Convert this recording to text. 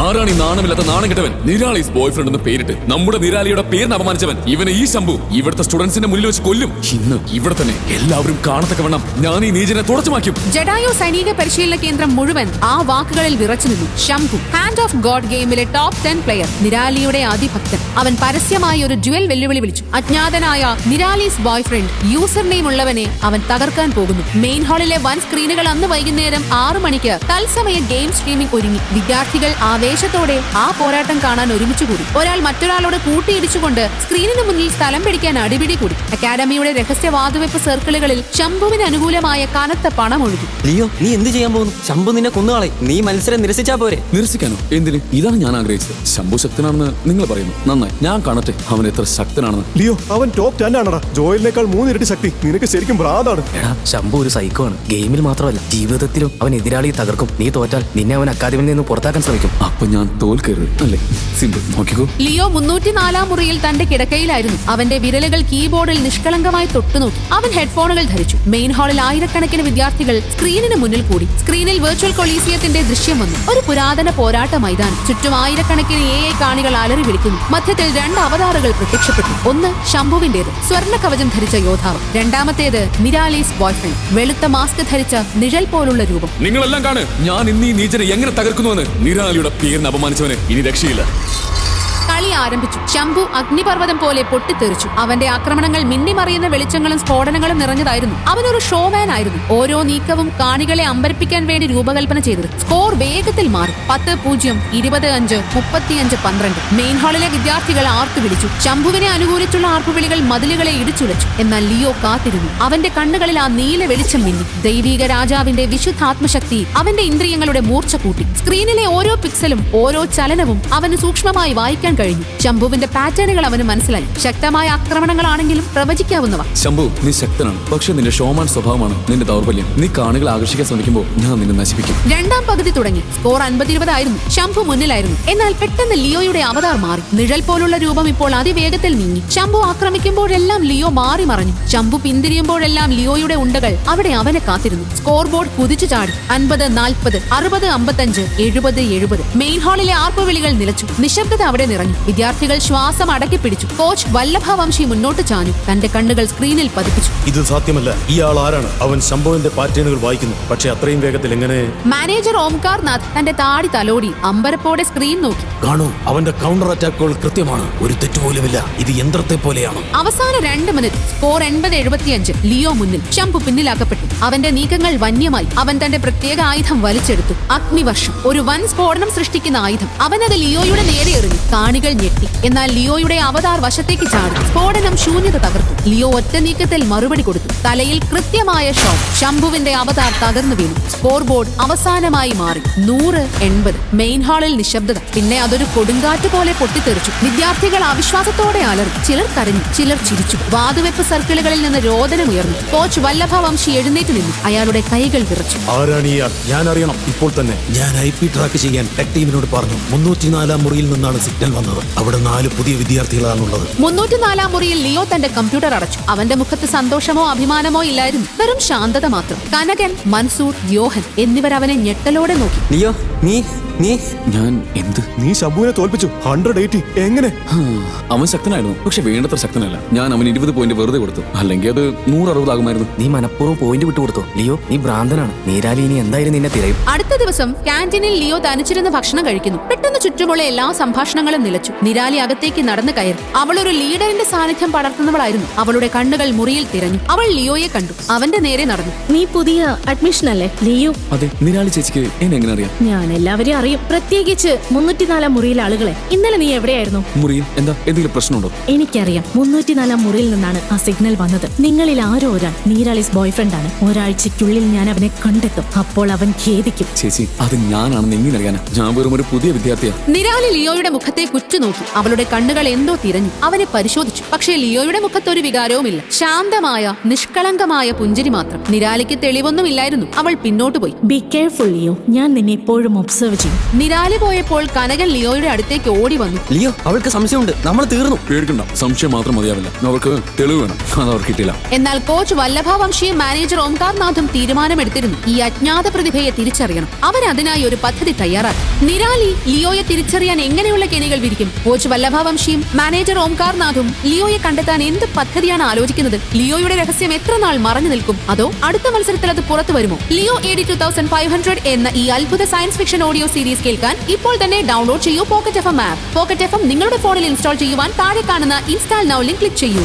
ആരാണ് ഈ നാണമില്ലാത്ത നാണം കിട്ടവൻ. നിരാളീസ് ബോയ് ഫ്രണ്ട് എന്ന് പേരിട്ട് നമ്മുടെ നിരാലിയുടെ പേരിന് അപമാനിച്ചവൻ. ഇവനെ ഈ ശംഭു ഇവിടുത്തെ സ്റ്റുഡൻസിന്റെ മുന്നിൽ വെച്ച് കൊല്ലും. ഇന്ന് ഇവിടെ തന്നെ എല്ലാവരും കാണത്തക്ക വേണം ഞാൻ ഈ നീചനെ തുടച്ചുമാക്കും. ജഡായോ സൈനിക പരിശീലന കേന്ദ്രം മുഴുവൻ ആ വാക്കുകളിൽ വിറച്ചു നിന്നു. ശംഭു ഹാൻഡ് ഓഫ് ഗോഡ് ഗെയിമിലെ ടോപ്പ് ടെൻ പ്ലെയർ നിരാലിയുടെ ആദിഭക്തൻ അവൻ പരസ്യമായി ഒരു ഡ്യുവൽ വെല്ലുവിളി വിളിച്ചു. അജ്ഞാതനായ നിരാലീസ് ബോയ് ഫ്രണ്ട് യൂസർ നെയിം ഉള്ളവനെ അവൻ തകർക്കാൻ പോകുന്നു. മെയിൻ ഹാളിലെ വൻ സ്ക്രീനുകൾ അന്ന് വൈകുന്നേരം ആറു മണിക്ക് തത്സമയ ഗെയിം സ്ട്രീമിംഗ് ഒരുങ്ങി. വിദ്യാർത്ഥികൾ ആവേശത്തോടെ ആ പോരാട്ടം കാണാൻ ഒരുമിച്ചുകൂടി ഒരാൾ മറ്റൊരാളോട് കൂട്ടിയിടിച്ചുകൊണ്ട് സ്ക്രീനിന് മുന്നിൽ സ്ഥലം പിടിക്കാൻ അടിപിടി കൂടി. അക്കാദമിയുടെ രഹസ്യ വാതുവെപ്പ് സർക്കിളുകളിൽ ശംഭുവിന് അനുകൂലമായ കനത്ത പണം ഒഴുകി ലിയോ നീ എന്ത് ചെയ്യാൻ പോകുന്നു? ശംഭു നിന്നെ കൊന്നുകളെ. നീ മത്സരം നിരസിച്ചാ പോരെ. നിരസിക്കാനോ? എന്തിന്? ഇതാണ് ഞാൻ ആഗ്രഹിച്ചത്. ശംഭു ശക്തനാണെന്ന് നിങ്ങൾ പറയുന്നു. നന്നായി. ഞാൻ കാണട്ടെ. അവൻ എത്ര ശക്തനാണെന്ന്. ലിയോ അവൻ ടോപ് ടെൻ ആണടാ. ജോയിലിനേക്കാൾ മൂന്നിരട്ടി ശക്തി. നിനക്ക് ശരിക്കും ഭ്രാന്താണ്. എടാ ശംഭു ഒരു സൈക്കോ ആണ്. ഗെയിമിൽ മാത്രമല്ല. ജീവിതത്തിലും അവൻ എതിരാളിയെ തകർക്കും. നീ തോറ്റാൽ നിന്നെ അവൻ അക്കാദമിയിൽ നിന്ന് പുറത്താക്കാൻ ശ്രമിക്കും. അപ്പൊ ഞാൻ തോൽക്കരുത് അല്ലേ? സിമ്പിൾ നോക്കിക്കോ. ലിയോ മുന്നൂറ്റിനാലാം മുറിയിൽ തന്റെ കിടക്കയിലായിരുന്നു. അവന്റെ വിരലുകൾ കീബോർഡിൽ നിഷ്കളങ്കമായി തൊട്ടുനോക്കി അവൻ ഹെഡ്ഫോണുകൾ ധരിച്ചു. മെയിൻ ഹാളിൽ ആയിരക്കണക്കിന് വിദ്യാർത്ഥികൾ സ്ക്രീനിന് മുന്നിൽ കൂടി. സ്ക്രീനിൽ വെർച്വൽ കൊളീസിയത്തിന്റെ ദൃശ്യം വന്നു. ഒരു പുരാതന പോരാട്ട മൈതാനം. ചുറ്റും ആയിരക്കണക്കിന് എ ഐ കാണികൾ അലറി വിളിക്കുന്നു. മധ്യത്തിൽ രണ്ട് അവതാറുകൾ പ്രത്യക്ഷപ്പെട്ടു. ഒന്ന് ശംഭുവിന്റേത്. സ്വർണ കവചം ധരിച്ച യോദ്ധാവ്. രണ്ടാമത്തേത് നിരാലീസ് ബോയ്ഫ്രണ്ട്. വെളുത്ത മാസ്ക് ധരിച്ച നിഴൽ പോലുള്ള രൂപം. നിങ്ങളെല്ലാം കാണ്. ഞാൻ ഇന്ന് ഈ നീചനെ എങ്ങനെ തകർക്കുന്നുവെന്ന്. നിരാലിയുടെ പേരിന് അപമാനിച്ചവന് ഇനി രക്ഷയില്ല. ആരംഭിച്ചു. ശംഭു അഗ്നിപർവതം പോലെ പൊട്ടിത്തെറിച്ചു. അവന്റെ ആക്രമണങ്ങൾ മിന്നിമറിയുന്ന വെളിച്ചങ്ങളും സ്ഫോടനങ്ങളും നിറഞ്ഞതായിരുന്നു. അവനൊരു ഷോമാൻ ആയിരുന്നു. ഓരോ നീക്കവും കാണികളെ അമ്പരപ്പിക്കാൻ വേണ്ടി രൂപകൽപ്പന ചെയ്തത്. സ്കോർ വേഗത്തിൽ മാറി. പത്ത് പൂജ്യം ഇരുപത് അഞ്ച് മുപ്പത്തിയഞ്ച് പന്ത്രണ്ട്. മെയിൻ ഹാളിലെ വിദ്യാർത്ഥികൾ ആർത്തു വിളിച്ചു. ശംഭുവിനെ അനുകൂലിച്ചുള്ള ആർപ്പുവിളികൾ മതിലുകളെ ഇടിച്ചുലച്ചു. എന്നാൽ ലിയോ കാത്തിരുന്നു. അവന്റെ കണ്ണുകളിൽ ആ നീല വെളിച്ചം മിന്നി. ദൈവീക രാജാവിന്റെ വിശുദ്ധാത്മശക്തി അവന്റെ ഇന്ദ്രിയങ്ങളുടെ മൂർച്ച കൂട്ടി. സ്ക്രീനിലെ ഓരോ പിക്സലും ഓരോ ചലനവും അവന് സൂക്ഷ്മമായി വായിക്കാൻ കഴിഞ്ഞു. ശംഭുവിന്റെ പാറ്റേണുകൾ അവന് മനസ്സിലായി. ശക്തമായ ആക്രമണങ്ങളാണെങ്കിലും പ്രവചിക്കാവുന്നവ. ശംഭു നീ ശക്തനാണ്. പക്ഷെ നിന്റെ ഷോമാൻ സ്വഭാവമാണ് നിന്റെ ദൗർബല്യം. നീ കാണികളെ ആകർഷിക്കാൻ ശ്രമിക്കുമ്പോൾ ഞാൻ നിന്നെ നശിപ്പിക്കും. രണ്ടാം പകുതി തുടങ്ങി. സ്കോർ അൻപത്തിരുപതായിരുന്നു. ശംഭു മുന്നിലായിരുന്നു. എന്നാൽ പെട്ടെന്ന് ലിയോയുടെ അവതാർ മാറി. നിഴൽ പോലുള്ള രൂപം ഇപ്പോൾ അതിവേഗത്തിൽ നീങ്ങി. ശംഭു ആക്രമിക്കുമ്പോഴെല്ലാം ലിയോ മാറി മറഞ്ഞു. ശംഭു പിന്തിരിയുമ്പോഴെല്ലാം ലിയോയുടെ ഉണ്ടകൾ അവിടെ അവനെ കാത്തിരുന്നു. സ്കോർ ബോർഡ് കുതിച്ചു ചാടി. അൻപത് നാൽപ്പത് അറുപത് അമ്പത്തഞ്ച് എഴുപത് എഴുപത്. മെയിൻ ഹാളിലെ ആർപ്പുവിളികൾ നിലച്ചു. നിശബ്ദത അവിടെ നിറഞ്ഞു. വിദ്യാർത്ഥികൾ ശ്വാസം അടക്കി പിടിച്ചു. കോച്ച് വല്ലഭ വംശി മുന്നോട്ട് ചാഞ്ഞു. തന്റെ കണ്ണുകൾ സ്ക്രീനിൽ പതിപ്പിച്ചു. ഇത് സാധ്യമല്ല. ഇയാൾ ആരാണ്? അവൻ സംഭവന്റെ പാറ്റേണുകൾ വായിക്കുന്നു. പക്ഷേ അത്രയും വേഗത്തിൽ എങ്ങനെ? മാനേജർ ഓംകാർ നാഥ് തന്റെ താടി തലോടി അമ്പരപ്പോടെ സ്ക്രീൻ നോക്കി. കാണൂ അവന്റെ കൗണ്ടർ അറ്റാക്കുകൾ കൃത്യമാണ്. ഒരു തെറ്റുപോലുമില്ല ഇത് യന്ത്രത്തെ പോലെയാണ്. അവസാന രണ്ട് മിനിറ്റ്. സ്കോർ എൺപത് എഴുപത്തിയഞ്ച്. ലിയോ മുന്നിൽ. ശംഭു പിന്നിലാക്കപ്പെട്ടു. അവന്റെ നീക്കങ്ങൾ വന്യമായി. അവൻ തന്റെ പ്രത്യേക ആയുധം വലിച്ചെടുത്തു. അഗ്നിവർഷം. ഒരു വൻ സ്ഫോടനം സൃഷ്ടിക്കുന്ന ആയുധം. അവനത് ലിയോയുടെ നേരെ എറിഞ്ഞു. കാണികൾ ഞെട്ടി എന്നാൽ ലിയോയുടെ അവതാർ വശത്തേക്ക് ചാടി. സ്ഫോടനം ശൂന്യത തകർത്തു. ലിയോ ഒറ്റ നീക്കത്തിൽ മറുപടി കൊടുത്തു. തലയിൽ കൃത്യമായ ഷോട്ട്. ശംഭുവിന്റെ അവതാർ തകർന്നു വീണു. സ്കോർ ബോർഡ് അവസാനമായി മാറി. നൂറ് എൺപത്. മെയിൻ ഹാളിൽ നിശബ്ദത. പിന്നെ അതൊരു കൊടുങ്കാറ്റ് പോലെ പൊട്ടിത്തെറിച്ചു. വിദ്യാർത്ഥികൾ അവിശ്വാസത്തോടെ അലറി. ചിലർ കരഞ്ഞു. ചിലർ ചിരിച്ചു. വാതുവെപ്പ് സർക്കിളുകളിൽ നിന്ന് രോദനമുയർന്നു. കോച്ച് വല്ലഭ വംശി എഴുന്നേറ്റ് നിന്നു. അയാളുടെ കൈകൾ വിറച്ചു. ആരാണ് ഇയാൾ ഞാൻ അറിയണം. ഇപ്പോൾ തന്നെ. ഞാൻ ഐ പി ട്രാക്ക് ചെയ്യാൻ ടെക് ടീമിനോട് പറഞ്ഞു. മുന്നൂറ്റിനാലാം മുറിയിൽ നിന്നാണ് സിഗ്നൽ വന്നത്. അവിടെ നാല് പുതിയ വിദ്യാർത്ഥികളാണുള്ളത്. മുന്നൂറ്റിനാലാം മുറിയിൽ ലിയോ തന്റെ കമ്പ്യൂട്ടർ അടച്ചു. അവന്റെ മുഖത്ത് സന്തോഷമോ അഭിമാനമോ ഇല്ലായിരുന്നു. വെറും ശാന്തത മാത്രം. കനകൻ മൻസൂർ യോഹൻ എന്നിവർ അവനെ ഞെട്ടലോടെ നോക്കി. ലിയോ നീ? നീ? ഞാൻ എന്ത്? നീ ശംഭുവിനെ തോൽപ്പിച്ചു. ഹൺഡ്രഡ് എയ്റ്റി എങ്ങനെ? അവൻ ശക്തനായിരുന്നു. പക്ഷെ വേണ്ടത്ര ശക്തനല്ല. ഞാൻ അവൻ ഇരുപത് പോയിന്റ് വെറുതെ കൊടുത്തു. അല്ലെങ്കിൽ അത് നൂറ് അറുപതാകുമായിരുന്നു നീ മനഃപൂർവം പോയിന്റ് വിട്ടു കൊടുത്തു. ലിയോ നീ ഭ്രാന്തനാണ്. നീരാലി ഇനി എന്തായാലും നിന്നെ തിരയും. അടുത്ത ദിവസം കാന്റീനിൽ ലിയോ തനിച്ചിരുന്ന് ഭക്ഷണം കഴിക്കുന്നു. പെട്ടെന്ന് ചുറ്റുമുള്ള എല്ലാ സംഭാഷണങ്ങളും നിലച്ചു. നിരാലി അകത്തേക്ക് നടന്നു കയറി. അവൾ ഒരു ലീഡറിന്റെ സാന്നിധ്യം പടർത്തുന്നവളായിരുന്നു. അവളുടെ കണ്ണുകൾ മുറിയിൽ തിരഞ്ഞു. അവൾ ലിയോയെ കണ്ടു. അവന്റെ നേരെ നടന്നു. നീ പുതിയ അഡ്മിഷൻ അല്ലേ ലിയോ? അതെ നിരാളി ചേച്ചിക്ക് എന്നെ എങ്ങനെ അറിയാം? ഞാൻ എല്ലാവരെയും അറിയും പ്രത്യേകിച്ച് മുന്നൂറ്റിനാലാം മുറിയിലെ ആളുകളെ ഇന്നലെ നീ എവിടെയായിരുന്നു? മുറിയിൽ? എന്താ? എന്തെങ്കിലും പ്രശ്നമുണ്ടോ? എനിക്കറിയാം മുന്നൂറ്റിനാലാം മുറിയിൽ നിന്നാണ് ആ സിഗ്നൽ വന്നത്. നിങ്ങളിൽ ആരോ ഒരാൾ നീരാളിസ് ബോയ്ഫ്രണ്ട് ആണ്. ഒരാഴ്ചയ്ക്കുള്ളിൽ ഞാൻ അവനെ കണ്ടെത്തും. അപ്പോൾ അവൻ ഖേദിക്കും. ചേച്ചി അത് ഞാനാണെന്ന് എങ്ങനെ അറിയാനാ? ഞാൻ വെറും ഒരു പുതിയ വിദ്യാർത്ഥിയാ. നിരാളി ലിയോയുടെ മുഖത്തെ കുറ്റുനോക്കി. അവളുടെ കണ്ണുകൾ എന്തോ തിരഞ്ഞു. അവനെ പരിശോധിച്ചു. പക്ഷേ ലിയോയുടെ മുഖത്തൊരു വികാരവുമില്ല. ശാന്തമായ നിഷ്കളങ്കമായ പുഞ്ചിരി മാത്രം. നിരാലിക്ക് തെളിവൊന്നുമില്ലായിരുന്നു. അവൾ പിന്നോട്ട് പോയി. Be careful Leo. ഞാൻ നിന്നെ എപ്പോഴും ഒബ്സർവ് ചെയ്യും. നിരാലി പോയപ്പോൾ കനകൻ ലിയോയുടെ അടുത്തേക്ക് ഓടി വന്നു. ലിയോ അവൾക്ക് സംശയമുണ്ട്. നമ്മൾ തീർന്നു. പേടിക്കണ്ട. സംശയം മാത്രം മതിയാവില്ല. അവർക്ക് തെളിവ് വേണം. അത് അവർക്ക് കിട്ടില്ല എന്നാൽ കോച്ച് വല്ലഭ വംശിയും മാനേജർ ഓംകാർനാഥും തീരുമാനമെടുത്തിരുന്നു. ഈ അജ്ഞാത പ്രതിഭയെ തിരിച്ചറിയണം. അവരതിനായി അതിനായി ഒരു പദ്ധതി തയ്യാറാക്കി. നിരാലി ലിയോയെ തിരിച്ചറിയാൻ എങ്ങനെയുള്ള കെണികൾ വിരിക്കും? കോച്ച് വല്ലഭ വംശിയും മാനേജർ ഓംകാർനാഥും ലിയോയെ കണ്ടെത്താൻ എന്ത് പദ്ധതിയാണ് ആലോചിക്കുന്നത്? ലിയോയുടെ രഹസ്യം എത്ര നാൾ മറഞ്ഞു നിൽക്കും? അതോ അടുത്ത മത്സരത്തിൽ അത് പുറത്തു വരുമോ? Leo A D two thousand five hundred എന്ന ഈ അത്ഭുത സയൻസ് ഫിക്ഷൻ ഓഡിയോ സീരീസ് കേൾക്കാൻ ഇപ്പോൾ തന്നെ ഡൗൺലോഡ് ചെയ്യൂ pocket F M app pocket F M നിങ്ങളുടെ ഫോണിൽ ഇൻസ്റ്റാൾ ചെയ്യുവാൻ താഴെ കാണുന്ന ഇൻസ്റ്റാൾ നൗ ലിങ്ക് ക്ലിക്ക് ചെയ്യൂ.